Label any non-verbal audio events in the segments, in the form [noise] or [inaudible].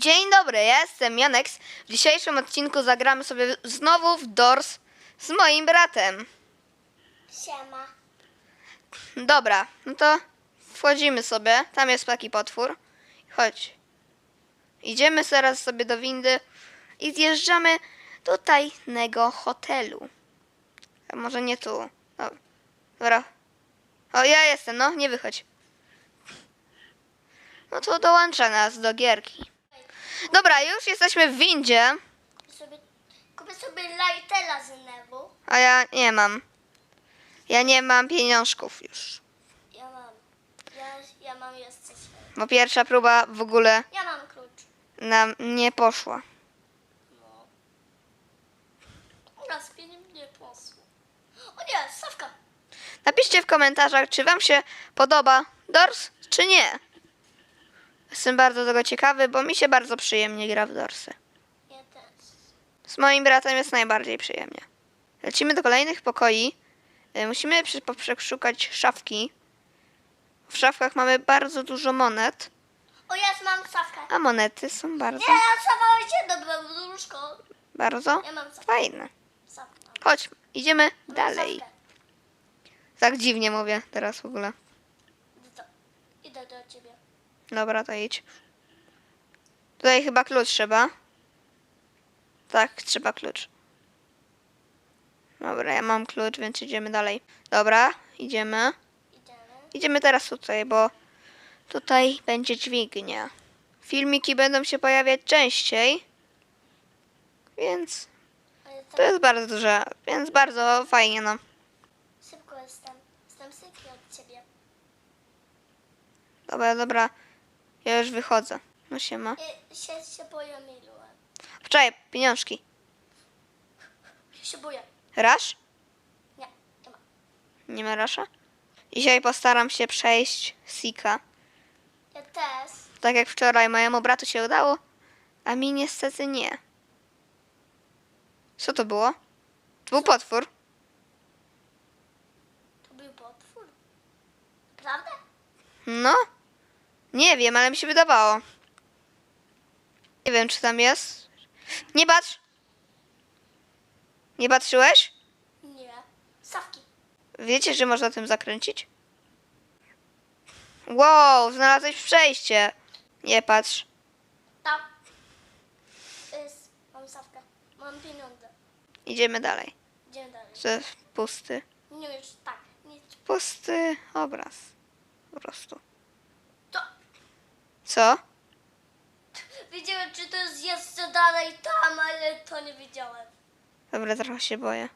Dzień dobry, ja jestem Janex. W dzisiejszym odcinku zagramy sobie znowu w Doors z moim bratem. Siema. Dobra, no to wchodzimy sobie. Tam jest taki potwór. Chodź. Idziemy teraz sobie do windy i zjeżdżamy do tajnego hotelu. A może nie tu. O, dobra. O, ja jestem, no, nie wychodź. No to dołącza nas do gierki. Dobra, już jesteśmy w windzie, Sobie, kupię sobie lightera z nebu. a ja nie mam. Ja nie mam pieniążków już. Ja mam. Ja, ja mam jeszcze. Bo pierwsza próba w ogóle Ja mam klucz. nam nie poszła. No. Raz pieniądze nie posło. O nie, Sawka. Napiszcie w komentarzach, czy Wam się podoba Dors, czy nie. Jestem bardzo tego ciekawy, bo mi się bardzo przyjemnie gra w Dorsy. Ja też. Z moim bratem jest najbardziej przyjemnie. Lecimy do kolejnych pokoi. Y, Musimy przeszukać szafki. W szafkach mamy bardzo dużo monet, O, ja mam Sawkę. a monety są bardzo, Nie, ja schowałem się do brzuszko. bardzo Ja mam Sawkę. fajne. Mam. Chodź, idziemy Mam dalej. Sawkę. Tak dziwnie mówię teraz w ogóle. Idę do ciebie. Dobra, to idź. Tutaj chyba klucz trzeba. Tak, trzeba klucz. Dobra, ja mam klucz, więc idziemy dalej. Dobra, idziemy. Idziemy. Idziemy teraz tutaj, bo tutaj będzie dźwignia. Filmiki będą się pojawiać częściej. Więc to jest bardzo dużo, więc bardzo fajnie, no. szybko jestem. Jestem szybki od ciebie. Dobra, dobra. Ja już wychodzę. No się ma. Się, się boję. Wczoraj, pieniążki. Ja się boję. Rasz? Nie, nie ma. Nie ma rasza? Dzisiaj postaram się przejść Sika. Ja też. Tak jak wczoraj mojemu bratu się udało, a mi niestety nie. Co to było? To był potwór. To był potwór. Prawda? No. Nie wiem, ale mi się wydawało. Nie wiem, czy tam jest. Nie patrz! Nie patrzyłeś? Nie. Sawki. Wiecie, że można tym zakręcić? Wow, znalazłeś przejście. Nie patrz. Tam. Jest. Mam sawkę. Mam pieniądze. Idziemy dalej. Idziemy dalej. To jest pusty. Nie już tak. Nic. Pusty obraz. Po prostu. Co? Wiedziałem, czy to jest jeszcze dalej tam, ale to nie wiedziałem. Dobra, trochę się boję.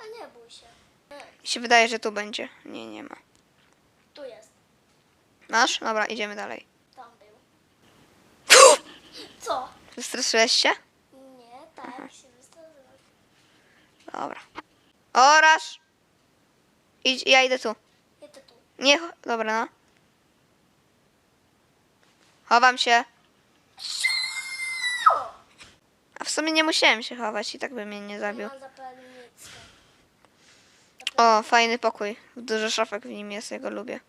A nie bój się. Mi się wydaje, że tu będzie. Nie, nie ma. Tu jest. Masz? Dobra, idziemy dalej. Tam był. Co? Wystraszyłeś się? Nie, tak się wystraszyłem. Dobra. Oraz! Idź, ja idę tu. Idę tu. Nie, cho- dobra, no. Chowam się. A w sumie nie musiałem się chować i tak by mnie nie zabił. O, fajny pokój. Dużo szafek w nim jest, ja go lubię.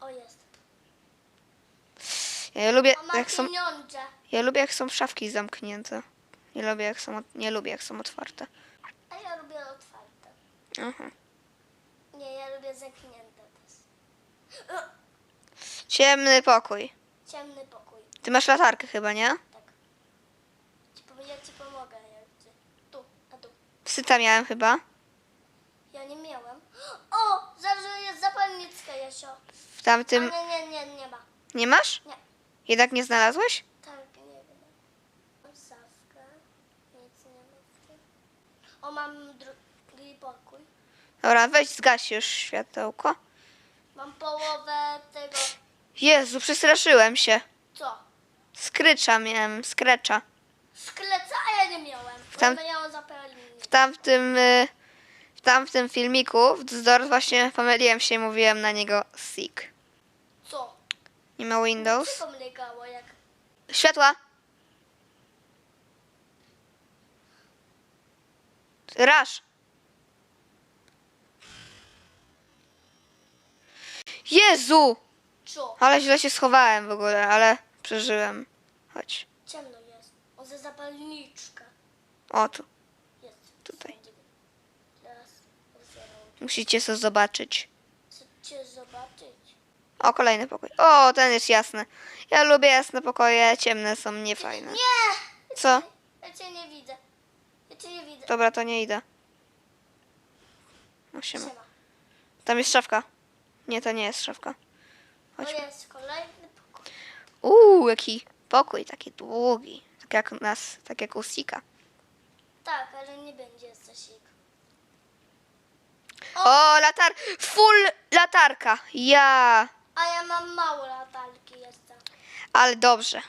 O, jest. Ja lubię, jak są, ja lubię, jak są szafki zamknięte. Nie lubię, jak są, nie lubię, jak są otwarte. A ja lubię otwarte. Aha. Nie, ja lubię zamknięte też. Ciemny pokój. Ciemny pokój. Ty masz latarkę chyba, nie? Tak. Ci powiem, ja ci pomogę. Jak ci... Tu, a tu. Psyta miałem chyba. Ja nie miałem. O! Zawsze jest zapalnicka, Jasio. W tamtym... Ale nie, nie, nie ma. Nie masz? Nie. Jednak nie znalazłeś? Tak, nie wiem. Mam sawkę. Nic nie ma w tym. O, mam drugi pokój. Dobra, weź zgaś już światełko. Mam tego... Jezu, przestraszyłem się. Co? Skrycza miałem, skrecza. Szkleca, a ja nie miałem. W Tam... Ja miałam. W tamtym, y, w tamtym filmiku w Zdor właśnie pomyliłem się i mówiłem na niego Seek. Co? Nie ma Windows. Co pomygało, jak... Światła! Rasz! Jezu! Ale źle się schowałem w ogóle, ale przeżyłem. Chodź. Ciemno jest. O, za zapalniczka. O, tu. Jest. Tutaj. Wszędzie. Teraz otwieram. Musicie to zobaczyć. Chcecie zobaczyć? O, kolejny pokój. O, ten jest jasny. Ja lubię jasne pokoje, ciemne są niefajne. Nie! Co? Ja cię nie widzę. Ja cię nie widzę. Dobra, to nie idę. O, siema. Siema. Tam jest szafka. Nie, to nie jest szafka. To Chodźmy. jest kolejny pokój. Uuu, jaki pokój, taki długi. Tak jak nas, tak jak u Sika. Tak, ale nie będzie Stasik. O, latar... Full latarka. Ja. A ja mam mało latarki jeszcze. Ale dobrze.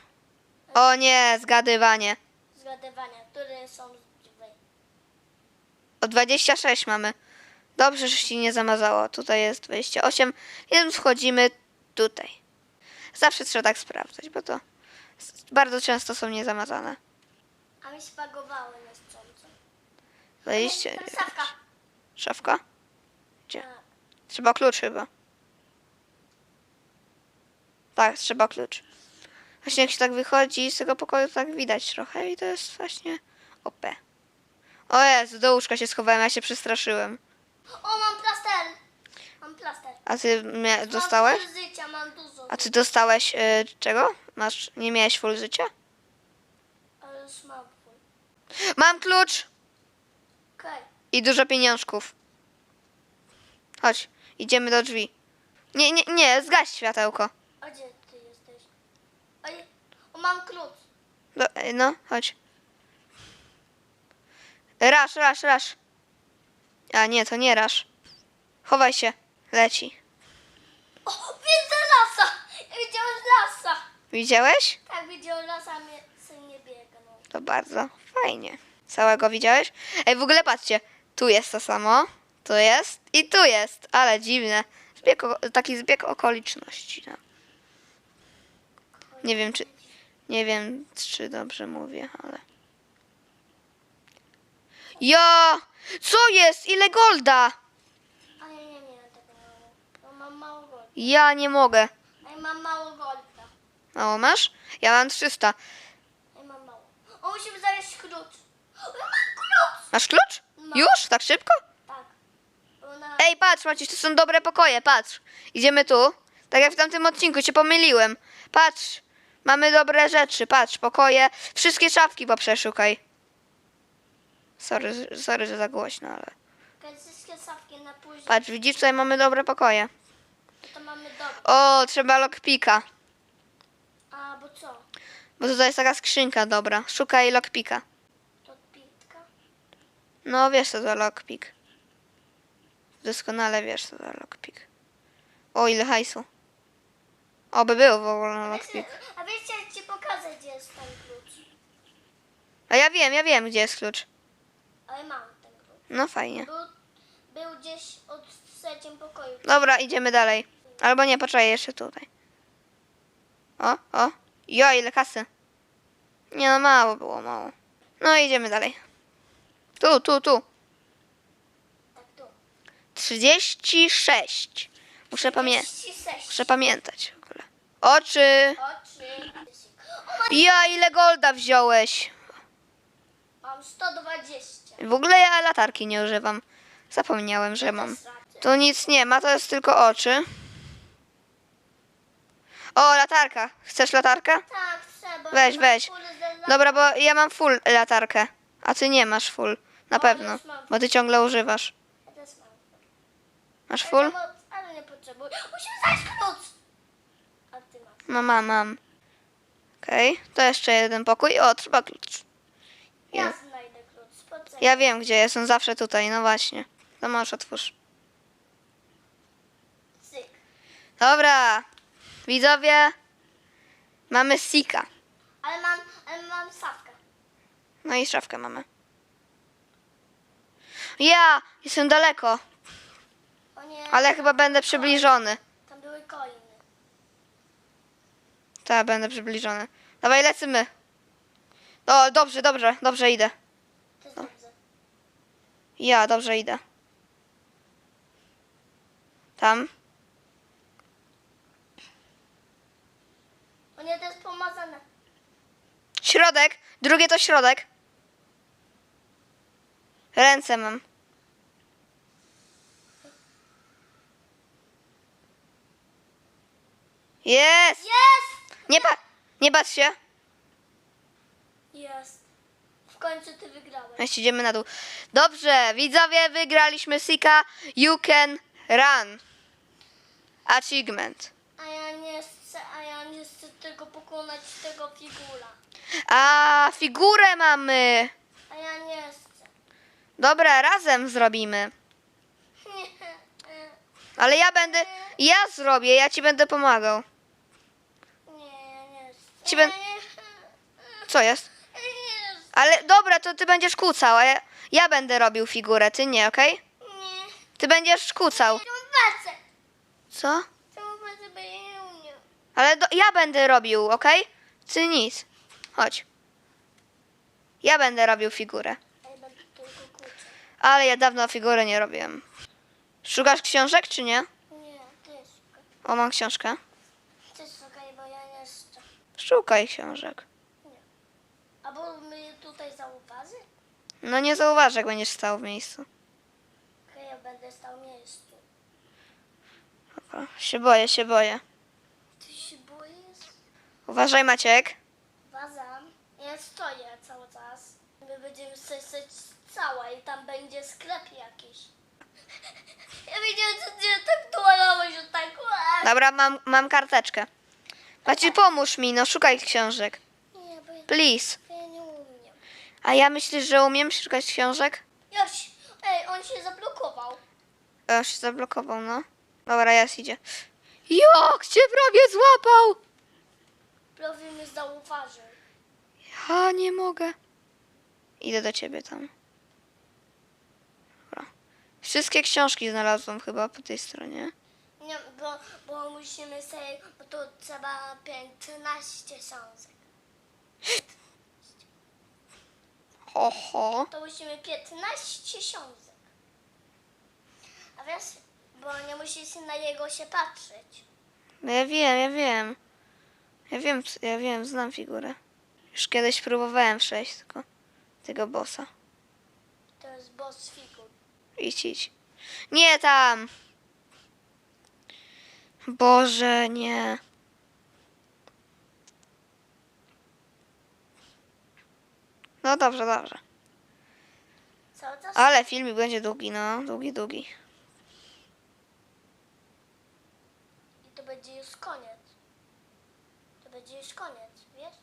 O nie, zgadywanie. Zgadywania, które są z drzwi. O 26 mamy. Dobrze, że się nie zamazało. Tutaj jest 28. Więc wchodzimy tutaj. Zawsze trzeba tak sprawdzać, bo to bardzo często są niezamazane. A mi spagowały niechcąco. 20. Krasawka. Szafka? Gdzie? Tak. Trzeba klucz chyba. Tak, trzeba klucz. Właśnie jak się tak wychodzi z tego pokoju, to tak widać trochę i to jest właśnie OP. O Jezu, do łóżka się schowałem, ja się przestraszyłem. O, 16. A ty mia- dostałeś? Full życia, mam dużo. A ty dostałeś y, czego? Masz, nie miałeś full życia? Ale już mam full. Mam klucz Okej. i dużo pieniążków. Chodź, idziemy do drzwi. Nie, nie, nie, zgaś światełko. A gdzie ty jesteś? A je... o, mam klucz. Do, e, no, chodź. Rasz, rasz, rasz. A nie, to nie rasz. Chowaj się. Leci. O, widzę lasa. Widziałem lasa. Widziałeś? Tak, widziałem lasa, mnie syn nie biega. No. To bardzo fajnie. Całego widziałeś? Ej, w ogóle patrzcie. Tu jest to samo. Tu jest i tu jest. Ale dziwne. Zbieg, taki zbieg okoliczności. No. Nie wiem, czy... Nie wiem, czy dobrze mówię, ale... Ja! Co jest? Ile golda? A ja nie miałem tego mało. No, mam mało golda. Ja nie mogę. Ja mam mało golda. Mało masz? Ja mam 300. A ja mam mało. O, musimy znaleźć klucz. O, ja mam klucz. Masz klucz? No. Już? Tak szybko? Tak. Ona... Ej, patrz, Maciuś, to są dobre pokoje, patrz. Idziemy tu. Tak jak w tamtym odcinku, cię pomyliłem. Patrz, mamy dobre rzeczy, patrz, pokoje. Wszystkie szafki poprzeszukaj. Sorry, sorry, że za głośno, ale... Wszystkie sawki na później. Patrz, widzisz, tutaj mamy dobre pokoje. O, trzeba lockpika. A, bo co? Bo tutaj jest taka skrzynka dobra. Szukaj lockpika. To pitka? No, wiesz co to lockpick. Doskonale wiesz co to lockpick. O, ile hajsu. Oby był w ogóle A wiecie, lockpick. a wiecie, jak ci pokażę, gdzie jest ten klucz? A ja wiem, ja wiem, gdzie jest klucz. Ale mam ten klucz. No fajnie. Był, był gdzieś od w trzecim pokoju. Dobra, idziemy dalej. Albo nie, poczekaj jeszcze tutaj. O, o. Jo, ile kasy. Nie no, mało było, mało. No, idziemy dalej. Tu, tu, tu. Tak tu. 36. Muszę, pamię 36. muszę pamiętać w ogóle. Oczy. Oczy. Ja, ile golda wziąłeś? Mam 120. W ogóle ja latarki nie używam. Zapomniałem, że mam. Tu nic nie ma, to jest tylko oczy. O, latarka. Chcesz latarkę? Tak, trzeba. Weź, weź. Dobra, bo ja mam full latarkę, a ty nie masz full. Na pewno, bo ty ciągle używasz. Ja też mam. Masz full? Ale nie potrzebuję. Musimy znaleźć klucz. Masz. No mam, mam. Okej, to jeszcze jeden pokój. O, trzeba klucz. Ja Ja, znajdę klucz. Ja wiem, gdzie jest, on zawsze tutaj, no właśnie. To możesz otwórz. Cyk. Dobra, widzowie, mamy Sika. Ale mam, ale mam sawkę. No i szafkę mamy. Ja, jestem daleko, O nie. ale chyba będę przybliżony. Tam były coiny. Tak, będę przybliżony. Dawaj, lecimy. O, dobrze, dobrze, dobrze idę. To jest dobrze. Ja, dobrze idę. Tam. Nie, to jest pomazane. Środek. Drugie to środek. Ręce mam. Jest! Jest! Nie, pa nie patrz się. Jest. W końcu ty wygrałeś. Jeszcze idziemy na dół. Dobrze, widzowie, wygraliśmy Sika. You can run. Achievement. A ja nie chcę, a ja nie chcę tego pokonać tego figura. A, figurę mamy. A ja nie chcę. Dobra, razem zrobimy. Nie. Ale ja będę. Ja zrobię, ja ci będę pomagał. Nie, ja nie chcę. Ci bę- Nie, Co jest? nie, nie, Ale dobra, to ty będziesz kłócał, a ja, ja będę robił figurę, ty nie, okej? nie. Ty będziesz. Czemu facet? Co? Czemu facet by ja nie umiał? Ale do, ja będę robił, okej? Ty nic. Chodź. Ja będę robił figurę. A. Ale ja dawno figury nie robiłem. Szukasz książek, czy nie? Nie, ty szukaj. O, mam książkę. Ty szukaj, bo ja nie. Szukaj książek. Albo mnie tutaj zauważy? No nie zauważę, jak będziesz stał w miejscu. Okej, ja będę stał w miejscu. O, się boję, się boję. Uważaj, Maciek. Bazam. Ja stoję cały czas. My będziemy stać cała i tam będzie sklep jakiś. [laughs] Ja wiedziałem, że ty tak tułałeś że tak. Dobra, mam, mam karteczkę. Maciek, pomóż mi, no szukaj książek. Nie, bo ja, Please. bo ja nie umiem. A ja myślisz, że umiem szukać książek? Już. Ej, on się zablokował. O, się zablokował, no. Dobra, jest idzie. Jak cię prawie złapał! Prawie mnie zauważył. Ja nie mogę. Idę do ciebie tam. Dobra. Wszystkie książki znalazłam chyba po tej stronie. Nie, bo, bo musimy sobie, bo to trzeba 15 książek. Oho. To musimy 15 książek. A wiesz, bo nie musisz na jego się patrzeć. No ja wiem, ja wiem. Ja wiem, ja wiem, znam figurę. Już kiedyś próbowałem przejść tylko tego bossa. To jest boss figur. Idź, idź. Nie tam! Boże, nie. No dobrze, dobrze. Ale filmik będzie długi, no. Długi, długi. I to będzie już koniec. Będzie już koniec, wiesz?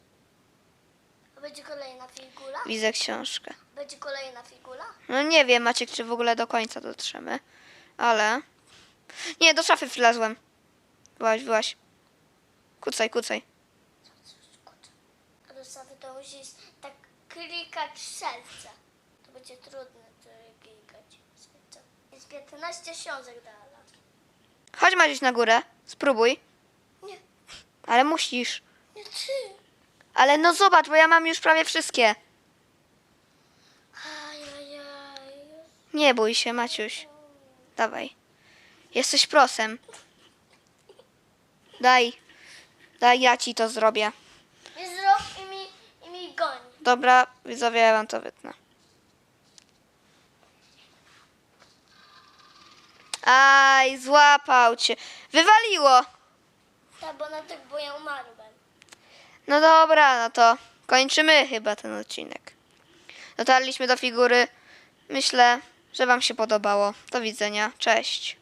A będzie kolejna figura? Widzę książkę. Będzie kolejna figura? No nie wiem, Maciek, czy w ogóle do końca dotrzemy. Ale... Nie, do szafy wlazłem. Byłaś, byłaś. Kucaj, kucaj. A do szafy to musisz tak klikać serce. To będzie trudne to klikać serce. Jest 15 książek dalej. Chodź Maciuś na górę. Spróbuj. Ale musisz. nie ty. Ale no zobacz, bo ja mam już prawie wszystkie. Ajajaj. Nie bój się, Maciuś. Dawaj. Jesteś prosem. Daj. Daj, ja ci to zrobię. Zrób i mi, i mi goń. Dobra, widzowie, ja wam to wytnę. Aj, złapał cię. Wywaliło. Bo na tak, bo ja umarłem. No dobra, no to kończymy chyba ten odcinek. Dotarliśmy do figury. Myślę, że wam się podobało. Do widzenia. Cześć.